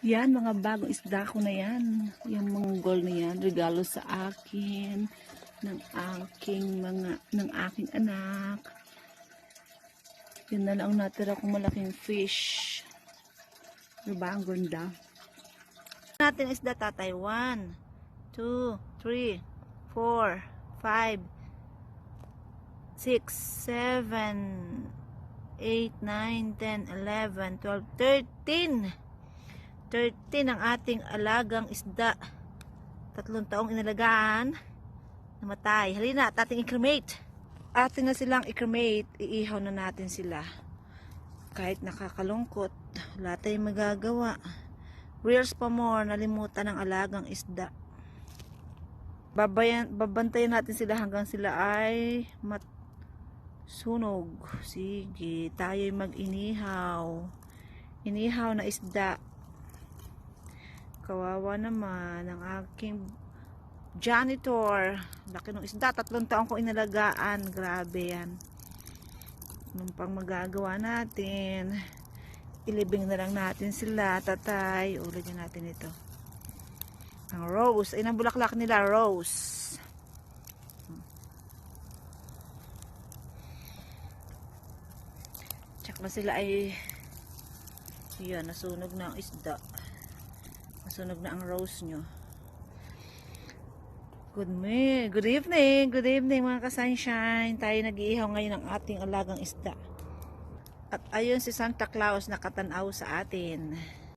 Yan, mga bagong isda ko na yan. Yung monggol na yan, regalo sa akin ng aking mga, ng aking anak. Yun na lang ang natira kong malaking fish. Diba, ang ganda. Natin isda tatay. 1, 2, 3, 4, 5, 6, 7, 8, 9, 10, 11, 12, 13. 13 ang ating alagang isda. Tatlong taong inalagaan. Namatay. Halina, at ating i-cremate. Atin na silang i-cremate. Iihaw na natin sila. Kahit nakakalungkot, wala tayong magagawa. Reels pa more, nalimutan ng alagang isda. Babayan, babantayan natin sila hanggang sila ay mat sunog. Sige, tayo'y mag-inihaw. Inihaw na isda. Kawawa naman ang aking janitor. Laki ng isda. Tatlong taon ko inalagaan. Grabe yan. Anong pang magagawa natin? Ilibing na lang natin sila. Tatay. Ulit natin ito. Ang rose. Ay, ang bulaklak nila. Rose. Tsak na sila ay yan, nasunog na ang isda. Nasunog na ang rose nyo. Good me. Good evening. Good evening mga ka-sunshine. Tayo nag-iihaw ngayon ng ating alagang isda. At ayun si Santa Claus nakatanaw sa atin.